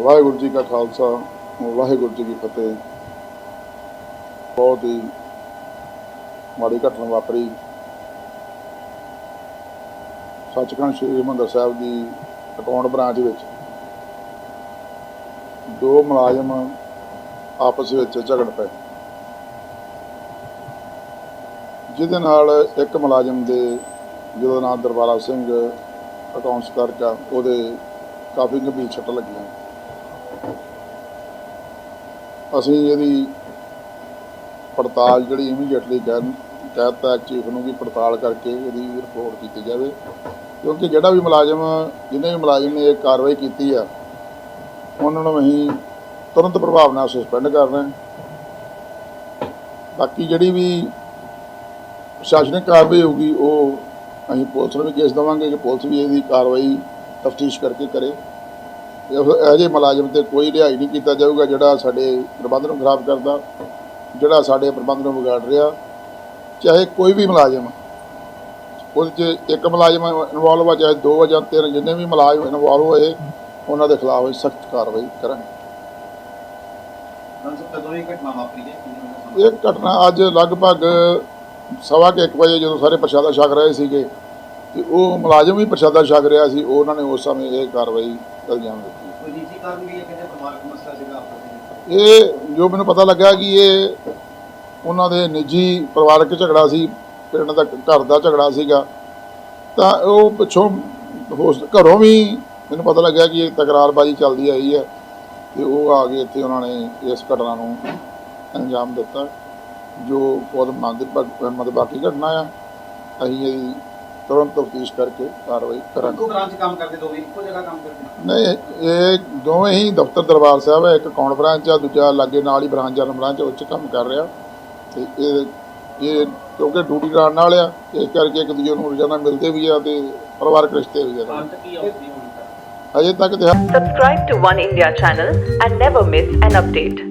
ਵਾਹਿਗੁਰੂ ਜੀ ਕਾ ਖਾਲਸਾ, ਵਾਹਿਗੁਰੂ ਜੀ ਕੀ ਫਤਿਹ। ਬਹੁਤ ਹੀ ਮਾੜੀ ਘਟਨਾ ਵਾਪਰੀ। ਸੱਚਖੰਡ ਸ੍ਰੀ ਹਰਿਮੰਦਰ ਸਾਹਿਬ ਦੀ ਅਕਾਊਂਟ ਬ੍ਰਾਂਚ ਵਿੱਚ ਦੋ ਮੁਲਾਜ਼ਮ ਆਪਸ ਵਿੱਚ ਝਗੜ ਪਏ। ਜਿਹਦੇ ਨਾਲ ਇੱਕ ਮੁਲਾਜ਼ਮ ਦੇ ਜਿਹਦਾ ਨਾਮ ਦਰਬਾਰਾ ਸਿੰਘ ਅਕਾਊਂਟਸ ਕਲਰਕ ਉਹਦੇ ਕਾਫੀ ਗੰਭੀਰ ਸੱਟ ਲੱਗੀਆਂ। ਅਸੀਂ ਇਹਦੀ ਪੜਤਾਲ ਜਿਹੜੀ ਇਮੀਡੀਏਟਲੀ ਕਹਿ ਕਹਿਤਾ ਚੀਫ ਨੂੰ ਵੀ ਪੜਤਾਲ ਕਰਕੇ ਇਹਦੀ ਰਿਪੋਰਟ ਕੀਤੀ ਜਾਵੇ। ਕਿਉਂਕਿ ਜਿਹੜਾ ਵੀ ਮੁਲਾਜ਼ਮ ਜਿਹਨੇ ਵੀ ਮੁਲਾਜ਼ਮ ਨੇ ਇਹ ਕਾਰਵਾਈ ਕੀਤੀ ਆ, ਉਹਨਾਂ ਨੂੰ ਅਸੀਂ ਤੁਰੰਤ ਪ੍ਰਭਾਵ ਨਾਲ ਸਸਪੈਂਡ ਕਰਨਾ ਹੈ। ਬਾਕੀ ਜਿਹੜੀ ਵੀ ਪ੍ਰਸ਼ਾਸਨਿਕ ਕਾਰਵਾਈ ਹੋਊਗੀ, ਉਹ ਅਸੀਂ ਪੁਲਿਸ ਨੂੰ ਵੀ ਕੇਸ ਦੇਵਾਂਗੇ ਕਿ ਪੁਲਿਸ ਵੀ ਇਹਦੀ ਕਾਰਵਾਈ ਤਫਤੀਸ਼ ਕਰਕੇ ਕਰੇ। ਇਹੋ ਜਿਹੇ ਮੁਲਾਜ਼ਮ ਤੇ ਕੋਈ ਰਿਹਾਈ ਨਹੀਂ ਕੀਤਾ ਜਾਊਗਾ ਜਿਹੜਾ ਸਾਡੇ ਪ੍ਰਬੰਧ ਨੂੰ ਖਰਾਬ ਕਰਦਾ ਜਿਹੜਾ ਸਾਡੇ ਪ੍ਰਬੰਧ ਨੂੰ ਵਿਗਾੜ ਰਿਹਾ। ਚਾਹੇ ਕੋਈ ਵੀ ਮੁਲਾਜ਼ਮ ਉਹਦੇ 'ਚ ਇੱਕ ਮੁਲਾਜ਼ਮ ਇਨਵੋਲਵ ਆ ਚਾਹੇ ਦੋ ਜਾਂ ਤਿੰਨ ਜਿੰਨੇ ਵੀ ਮੁਲਾਜ਼ਮ ਇਨਵੋਲਵ ਹੋਏ ਉਹਨਾਂ ਦੇ ਖਿਲਾਫ ਸਖਤ ਕਾਰਵਾਈ ਕਰਾਂਗੇ। ਇਹ ਘਟਨਾ ਅੱਜ ਲਗਭਗ ਸਵਾ ਕੁ ਇੱਕ ਵਜੇ ਜਦੋਂ ਸਾਰੇ ਪ੍ਰਸ਼ਾਦਾ ਛਕ ਰਹੇ ਸੀਗੇ ਤੇ ਉਹ ਮੁਲਾਜ਼ਮ ਵੀ ਪ੍ਰਸ਼ਾਦਾ ਛਕ ਰਿਹਾ ਸੀ ਉਹਨਾਂ ਨੇ ਉਸ ਸਮੇਂ ਇਹ ਕਾਰਵਾਈ ਅੰਜਾਮ ਦਿੱਤੀ ਕੋਈ ਨਿੱਜੀ ਕਾਰਨ ਵੀ ਹੈ ਕਹਿੰਦੇ ਪਰਿਵਾਰਕ ਮਸਲਾ ਸੀਗਾ ਆਪਸ ਵਿੱਚ? ਇਹ ਜੋ ਮੈਨੂੰ ਪਤਾ ਲੱਗਾ ਕਿ ਇਹ ਉਹਨਾਂ ਦੇ ਨਿੱਜੀ ਪਰਿਵਾਰਕ ਝਗੜਾ ਸੀ ਪਿੰਡ ਦਾ ਘਰ ਦਾ ਝਗੜਾ ਸੀਗਾ। ਤਾਂ ਉਹ ਪਿੱਛੋਂ ਹੋਸ ਘਰੋਂ ਵੀ ਮੈਨੂੰ ਪਤਾ ਲੱਗਾ ਕਿ ਇਹ ਤਕਰਾਰਬਾਜ਼ੀ ਚੱਲਦੀ ਆਈ ਹੈ ਤੇ ਉਹ ਆ ਕੇ ਇੱਥੇ ਉਹਨਾਂ ਨੇ ਇਸ ਘਟਨਾ ਨੂੰ ਅੰਜਾਮ ਦਿੱਤਾ ਜੋ ਬਹੁਤ ਮੰਦ ਬਾਕੀ ਘਟਨਾ ਆ। ਅਸੀਂ ਇਹਦੀ ਤੁਰੰਤ ਤਫਤੀਸ਼ ਕਰਕੇ ਕਾਰਵਾਈ ਕਰਾਂਗੇ। ਇੱਕੋ ਬ੍ਰਾਂਚ ਕੰਮ ਕਰਦੇ ਦੋਵੇਂ ਇੱਕੋ ਜਗ੍ਹਾ ਕੰਮ ਕਰਦੇ? ਨਹੀਂ ਇਹ ਦੋਵੇਂ ਹੀ ਦਫ਼ਤਰ ਦਰਬਾਰ ਸਾਹਿਬ ਹੈ ਇੱਕ ਕੌਣ ਬ੍ਰਾਂਚ ਆ ਦੂਜਾ ਲਾਗੇ ਨਾਲ ਹੀ ਬ੍ਰਾਂਚ ਜਨ ਬ੍ਰਾਂਚ ਉੱਚ ਕੰਮ ਕਰ ਰਿਹਾ। ਤੇ ਇਹ ਇਹ ਕਿਉਂਕਿ ਡਿਊਟੀ ਕਰਨ ਨਾਲ ਆ ਇਸ ਕਰਕੇ ਇੱਕ ਦੂਜੇ ਨੂੰ ਰੋਜ਼ਾਨਾ ਮਿਲਦੇ ਵੀ ਆ ਤੇ ਪਰਿਵਾਰਕ ਰਿਸ਼ਤੇ ਵੀ ਆ। ਅਜੇ ਤੱਕ? ਤੇ Subscribe to One India channel and never miss an update.